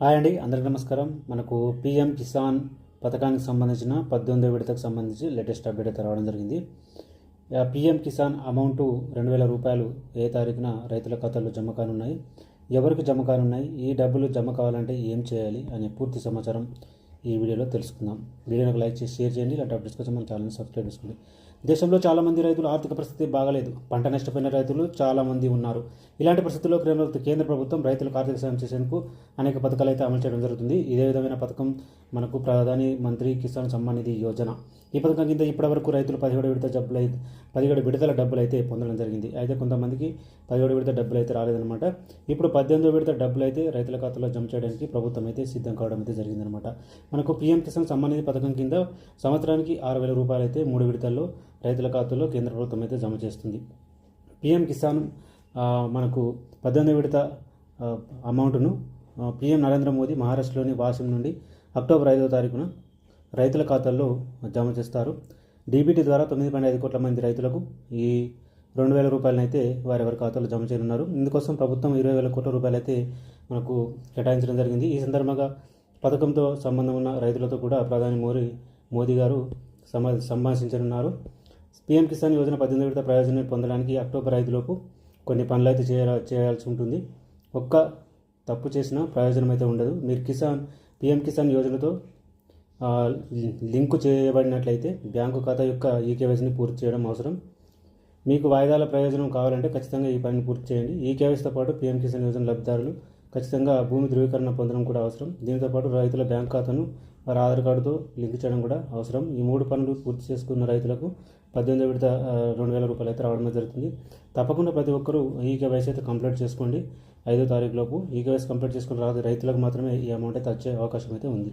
Hi అండి అందరికీ నమస్కారం. మనకు పిఎం కిసాన్ పథకానికి సంబంధించిన పద్దెనిమిదో విడతకు సంబంధించి లేటెస్ట్ అప్డేట్ అయితే రావడం జరిగింది. పిఎం కిసాన్ అమౌంట్ రెండు వేల రూపాయలు ఏ తారీఖున రైతుల ఖాతాల్లో జమ కానున్నాయి? ఎవరికి జమ కానున్నాయి? ఈ డబ్బులు జమ కావాలంటే ఏం చేయాలి? అనే పూర్తి సమాచారం ఈ వీడియోలో తెలుసుకుందాం. వీడియోని లైక్ చేసి షేర్ చేయండి. ఇలాంటి అప్డేట్స్ కోసం మన ఛానల్ని సబ్స్క్రైబ్ చేసుకోండి. దేశంలో చాలామంది రైతులు ఆర్థిక పరిస్థితి బాగలేదు. పంట నష్టపోయిన రైతులు చాలామంది ఉన్నారు. ఇలాంటి పరిస్థితుల్లో కేంద్ర కేంద్ర ప్రభుత్వం రైతులకు ఆర్థిక సాయం చేసేందుకు అనేక పథకాలు అయితే అమలు చేయడం జరుగుతుంది. ఇదే విధమైన పథకం మనకు ప్రధాని మంత్రి కిసాన్ సమ్మాన్ నిధి యోజన. ఈ పథకం కింద ఇప్పటివరకు రైతులు పదిహేడు విడత డబ్బులు అయితే పదిహేడు విడతల డబ్బులు అయితే పొందడం జరిగింది. అయితే కొంతమందికి పదిహేడు విడత డబ్బులు అయితే రాలేదన్నమాట. ఇప్పుడు పద్దెనిమిదో విడత డబ్బులు అయితే రైతుల ఖాతాలో జమ చేయడానికి ప్రభుత్వం అయితే సిద్ధం కావడం అయితే జరిగిందనమాట మనకు పీఎం కిసాన్ సమ్మాన్ నిధి పథకం కింద సంవత్సరానికి ఆరు వేల రూపాయలు అయితే మూడు విడతల్లో రైతుల ఖాతాలో కేంద్ర ప్రభుత్వం అయితే జమ చేస్తుంది. పిఎం కిసాన్ మనకు పద్దెనిమిది విడత అమౌంట్ను పిఎం నరేంద్ర మోదీ మహారాష్ట్రలోని వాషిం నుండి అక్టోబర్ ఐదవ తారీఖున రైతుల ఖాతాల్లో జమ చేస్తారు. డీబీటీ ద్వారా తొమ్మిది పాయింట్ ఐదు కోట్ల మంది రైతులకు ఈ రెండు వేల రూపాయలనైతే వారి వారి ఖాతాలో జమ చేయనున్నారు. ఇందుకోసం ప్రభుత్వం ఇరవై వేల కోట్ల రూపాయలు అయితే మనకు కేటాయించడం జరిగింది. ఈ సందర్భంగా పథకంతో సంబంధం ఉన్న రైతులతో కూడా ప్రధాని మోదీ మోదీ గారు సమా సంభాషించనున్నారు. పీఎం కిసాన్ యోజన పద్దెనిమిది విడత ప్రయోజనం పొందడానికి అక్టోబర్ ఐదులోపు కొన్ని పనులు అయితే చేయ చేయాల్సి ఉంటుంది. ఒక్క తప్పు చేసిన ప్రయోజనం అయితే ఉండదు. మీరు కిసాన్ పీఎం కిసాన్ యోజనతో లింకు చేయబడినట్లయితే బ్యాంకు ఖాతా యొక్క ఈకేవైసీని పూర్తి చేయడం అవసరం. మీకు వాయిదాల ప్రయోజనం కావాలంటే ఖచ్చితంగా ఈ పనిని పూర్తి చేయండి. ఈ కేవైసీతో పాటు పీఎం కిసాన్ యోజన లబ్ధిదారులు ఖచ్చితంగా భూమి ధృవీకరణ పొందడం కూడా అవసరం. దీనితో పాటు రైతుల బ్యాంక్ ఖాతాను వారి ఆధార్ కార్డుతో లింక్ చేయడం కూడా అవసరం. ఈ మూడు పనులు పూర్తి చేసుకున్న రైతులకు పద్దెనిమిది విడత రెండు వేల రూపాయలు అయితే రావడం జరుగుతుంది. తప్పకుండా ప్రతి ఒక్కరూ ఈ కేవైసీ అయితే కంప్లీట్ చేసుకోండి. ఐదో తారీఖు లోపు ఈ కేవైసీ కంప్లీట్ చేసుకున్న రాదు రైతులకు మాత్రమే ఈ అమౌంట్ అయితే వచ్చే అవకాశం అయితే ఉంది.